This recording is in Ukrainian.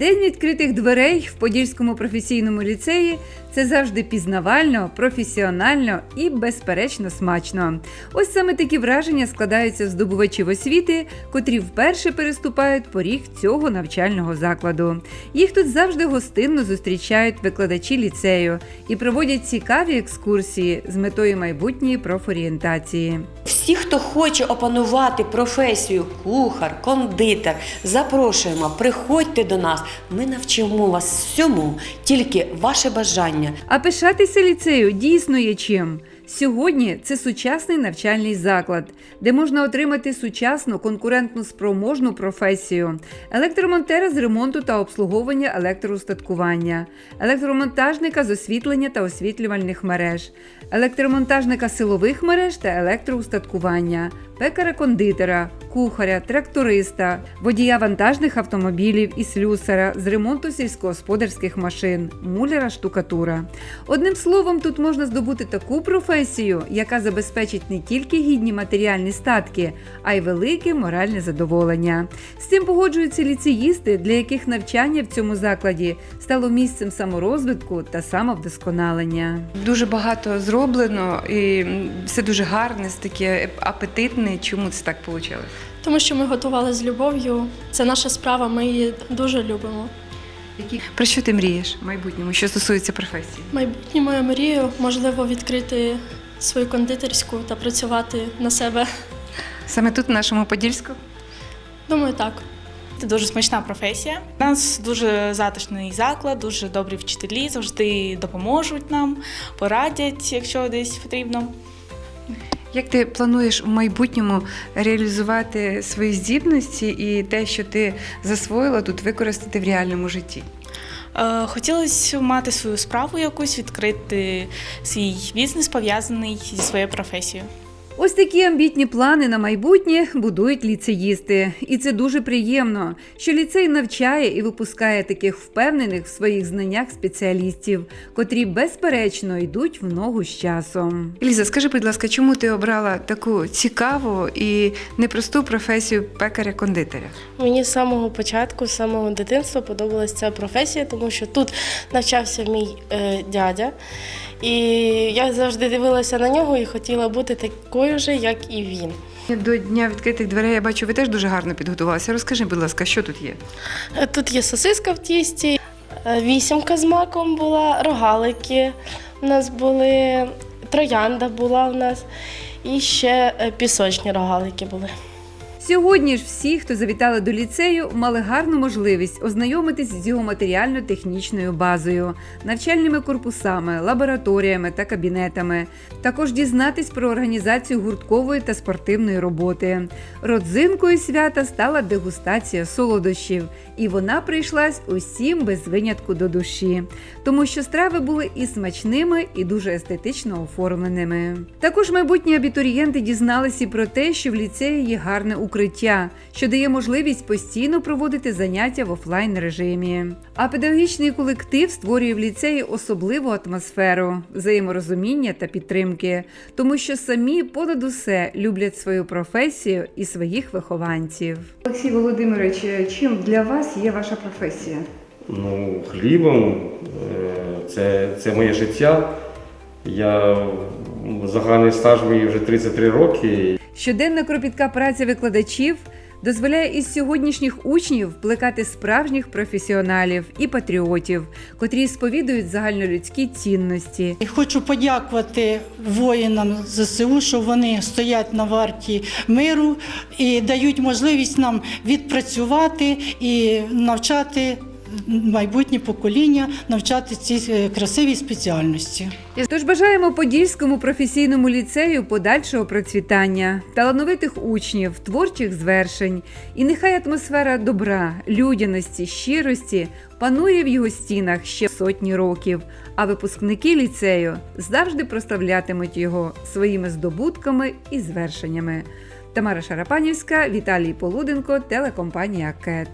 День відкритих дверей в Подільському професійному ліцеї це завжди пізнавально, професіонально і безперечно смачно. Ось саме такі враження складаються здобувачів освіти, котрі вперше переступають поріг цього навчального закладу. Їх тут завжди гостинно зустрічають викладачі ліцею і проводять цікаві екскурсії з метою майбутньої профорієнтації. Всі, хто хоче опанувати професію кухар, кондитер, запрошуємо, приходьте до нас. Ми навчимо вас всьому, тільки ваше бажання. А пишатися ліцею дійсно є чим. Сьогодні це сучасний навчальний заклад, де можна отримати сучасну конкурентну спроможну професію. Електромонтера з ремонту та обслуговування електроустаткування, електромонтажника з освітлення та освітлювальних мереж, електромонтажника силових мереж та електроустаткування, пекаря-кондитера, кухаря, тракториста, водія вантажних автомобілів і слюсара з ремонту сільськогосподарських машин, муляра штукатура. Одним словом, тут можна здобути таку професію, яка забезпечить не тільки гідні матеріальні статки, а й велике моральне задоволення. З цим погоджуються ліцеїсти, для яких навчання в цьому закладі стало місцем саморозвитку та самовдосконалення. Дуже багато зроблено і все дуже гарне, таке апетитне. Чому це так вийшло? Тому що ми готували з любов'ю. Це наша справа, ми її дуже любимо. Про що ти мрієш в майбутньому, що стосується професії? Майбутнє мою мрію можливо відкрити свою кондитерську та працювати на себе. Саме тут, в нашому Подільську? Думаю, так. Це дуже смачна професія. У нас дуже затишний заклад, дуже добрі вчителі, завжди допоможуть нам, порадять, якщо десь потрібно. Як ти плануєш в майбутньому реалізувати свої здібності і те, що ти засвоїла тут, використати в реальному житті? Е, Хотілося мати свою справу якусь, відкрити свій бізнес пов'язаний зі своєю професією. Ось такі амбітні плани на майбутнє будують ліцеїсти, і це дуже приємно, що ліцей навчає і випускає таких впевнених в своїх знаннях спеціалістів, котрі безперечно йдуть в ногу з часом. Ліза, скажи, будь ласка, чому ти обрала таку цікаву і непросту професію пекаря-кондитеря? Мені з самого початку, з самого дитинства подобалася ця професія, тому що тут навчався мій е, дядя. І я завжди дивилася на нього і хотіла бути такою же, як і він. До дня відкритих дверей я бачу, ви теж дуже гарно підготувалися. Розкажи, будь ласка, що тут є? Е, Тут є сосиска в тісті, е, вісімка з маком була, рогалики у нас були, троянда була в нас, і ще е, пісочні рогалики були. Сьогодні ж всі, хто завітали до ліцею, мали гарну можливість ознайомитись з його матеріально-технічною базою, навчальними корпусами, лабораторіями та кабінетами. Також дізнатись про організацію гурткової та спортивної роботи. Родзинкою свята стала дегустація солодощів, і вона прийшлась усім без винятку до душі, тому що страви були і смачними, і дуже естетично оформленими. Також майбутні абітурієнти дізналися про те, що в ліцеї є гарне укриття, що дає можливість постійно проводити заняття в офлайн режимі. А педагогічний колектив створює в ліцеї особливу атмосферу взаєморозуміння та підтримки, тому що самі понад усе люблять свою професію і своїх вихованців. Олексій Володимирович, чим для вас є ваша професія? Ну, хлібом е, це, це моє життя. Я загальний стаж мій вже 33 роки. Щоденна кропітка праця викладачів дозволяє із сьогоднішніх учнів плекати справжніх професіоналів і патріотів, котрі сповідують загальнолюдські цінності. Хочу подякувати воїнам ЗСУ, що вони стоять на варті миру і дають можливість нам відпрацювати і навчати майбутнє покоління, навчати ці е, красиві спеціальності. Тож бажаємо Подільському професійному ліцею подальшого процвітання, талановитих учнів, творчих звершень. І нехай атмосфера добра, людяності, щирості панує в його стінах ще сотні років, а випускники ліцею завжди прославлятимуть його своїми здобутками і звершеннями. Тамара Шарапанівська, Віталій Полуденко, телекомпанія КЕТ.